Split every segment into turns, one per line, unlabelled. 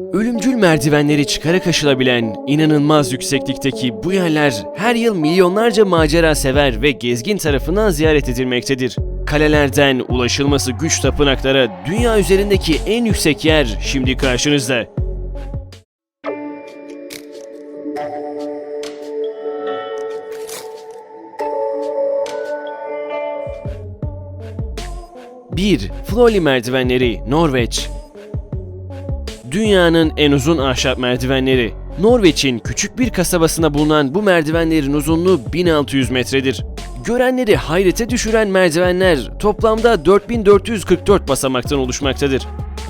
Ölümcül merdivenleri çıkarak aşılabilen inanılmaz yükseklikteki bu yerler her yıl milyonlarca macera sever ve gezgin tarafından ziyaret edilmektedir. Kalelerden ulaşılması güç tapınaklara dünya üzerindeki en yüksek yer şimdi karşınızda. Bir, Florli merdivenleri, Norveç. Dünyanın en uzun ahşap merdivenleri. Norveç'in küçük bir kasabasında bulunan bu merdivenlerin uzunluğu 1600 metredir. Görenleri hayrete düşüren merdivenler toplamda 4444 basamaktan oluşmaktadır.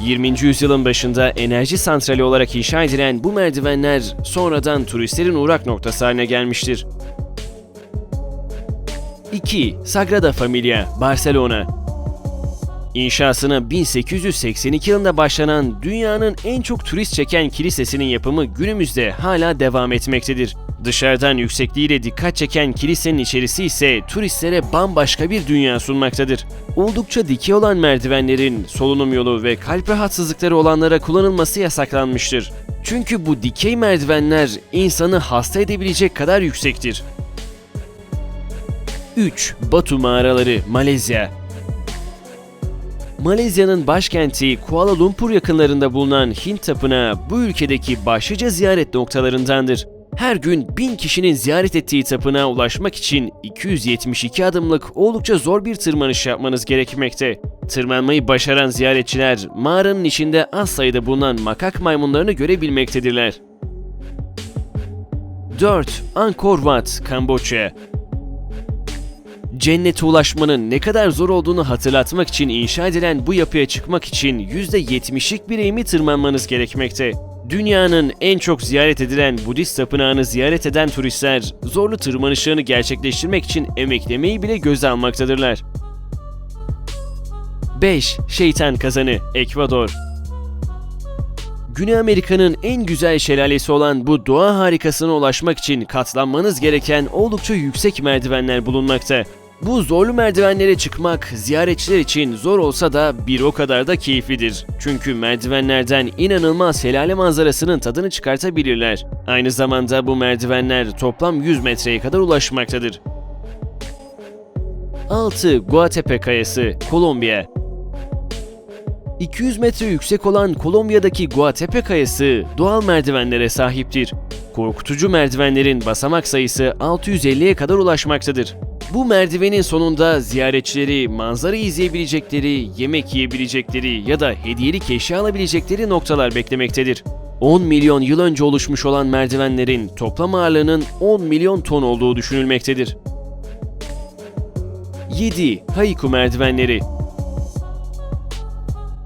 20. yüzyılın başında enerji santrali olarak inşa edilen bu merdivenler sonradan turistlerin uğrak noktası haline gelmiştir. 2. Sagrada Familia, Barcelona İnşasına 1882 yılında başlanan dünyanın en çok turist çeken kilisesinin yapımı günümüzde hala devam etmektedir. Dışarıdan yüksekliğiyle dikkat çeken kilisenin içerisi ise turistlere bambaşka bir dünya sunmaktadır. Oldukça dikey olan merdivenlerin solunum yolu ve kalp rahatsızlıkları olanlara kullanılması yasaklanmıştır. Çünkü bu dikey merdivenler insanı hasta edebilecek kadar yüksektir. 3. Batu Mağaraları, Malezya Malezya'nın başkenti Kuala Lumpur yakınlarında bulunan Hint Tapınağı bu ülkedeki başlıca ziyaret noktalarındandır. Her gün bin kişinin ziyaret ettiği tapınağa ulaşmak için 272 adımlık oldukça zor bir tırmanış yapmanız gerekmekte. Tırmanmayı başaran ziyaretçiler mağaranın içinde az sayıda bulunan makak maymunlarını görebilmektedirler. 4. Angkor Wat, Kamboçya Cennete ulaşmanın ne kadar zor olduğunu hatırlatmak için inşa edilen bu yapıya çıkmak için %70'lik bir eğimi tırmanmanız gerekmekte. Dünyanın en çok ziyaret edilen Budist tapınağını ziyaret eden turistler zorlu tırmanışlarını gerçekleştirmek için emeklemeyi bile göze almaktadırlar. 5. Şeytan Kazanı, Ekvador Güney Amerika'nın en güzel şelalesi olan bu doğa harikasına ulaşmak için katlanmanız gereken oldukça yüksek merdivenler bulunmakta. Bu zorlu merdivenlere çıkmak ziyaretçiler için zor olsa da bir o kadar da keyiflidir. Çünkü merdivenlerden inanılmaz şelale manzarasının tadını çıkartabilirler. Aynı zamanda bu merdivenler toplam 100 metreye kadar ulaşmaktadır. 6. Guatepe Kayası, Kolombiya 200 metre yüksek olan Kolombiya'daki Guatepe Kayası doğal merdivenlere sahiptir. Korkutucu merdivenlerin basamak sayısı 650'ye kadar ulaşmaktadır. Bu merdivenin sonunda ziyaretçileri manzara izleyebilecekleri, yemek yiyebilecekleri ya da hediyelik eşya alabilecekleri noktalar beklemektedir. 10 milyon yıl önce oluşmuş olan merdivenlerin toplam ağırlığının 10 milyon ton olduğu düşünülmektedir. 7. Haiku merdivenleri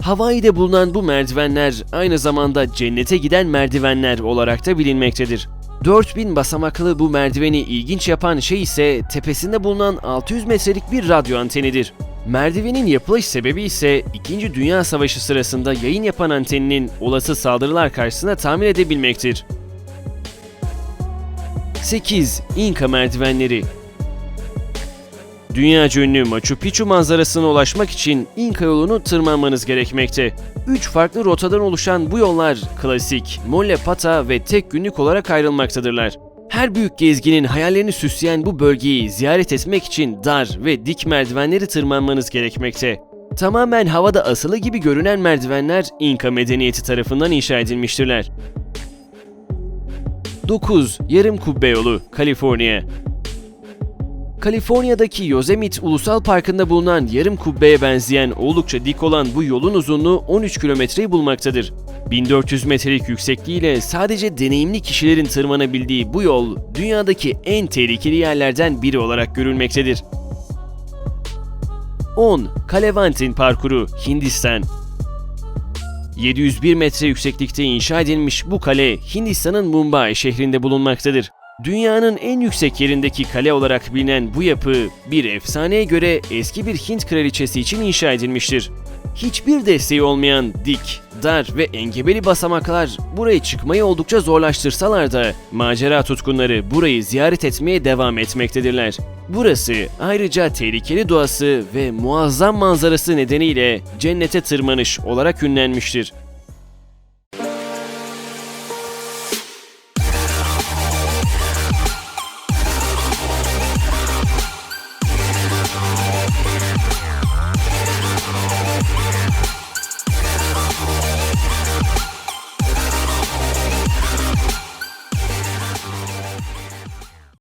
Hawaii'de bulunan bu merdivenler aynı zamanda cennete giden merdivenler olarak da bilinmektedir. 4000 basamaklı bu merdiveni ilginç yapan şey ise tepesinde bulunan 600 metrelik bir radyo antenidir. Merdivenin yapılış sebebi ise 2. Dünya Savaşı sırasında yayın yapan anteninin olası saldırılar karşısında tamir edebilmektir. 8. İnka merdivenleri Dünyaca ünlü Machu Picchu manzarasına ulaşmak için İnka yolunu tırmanmanız gerekmekte. 3 farklı rotadan oluşan bu yollar klasik, molle pata ve tek günlük olarak ayrılmaktadırlar. Her büyük gezginin hayallerini süsleyen bu bölgeyi ziyaret etmek için dar ve dik merdivenleri tırmanmanız gerekmekte. Tamamen havada asılı gibi görünen merdivenler İnka medeniyeti tarafından inşa edilmiştirler. 9. Yarım Kubbe Yolu, Kaliforniya Kaliforniya'daki Yosemite Ulusal Parkı'nda bulunan yarım kubbeye benzeyen oldukça dik olan bu yolun uzunluğu 13 kilometreyi bulmaktadır. 1400 metrelik yüksekliğiyle sadece deneyimli kişilerin tırmanabildiği bu yol, dünyadaki en tehlikeli yerlerden biri olarak görülmektedir. 10. Kalevantin Parkuru, Hindistan 701 metre yükseklikte inşa edilmiş bu kale, Hindistan'ın Mumbai şehrinde bulunmaktadır. Dünyanın en yüksek yerindeki kale olarak bilinen bu yapı, bir efsaneye göre eski bir Hint kraliçesi için inşa edilmiştir. Hiçbir desteği olmayan dik, dar ve engebeli basamaklar buraya çıkmayı oldukça zorlaştırsalar da macera tutkunları burayı ziyaret etmeye devam etmektedirler. Burası ayrıca tehlikeli doğası ve muazzam manzarası nedeniyle cennete tırmanış olarak ünlenmiştir.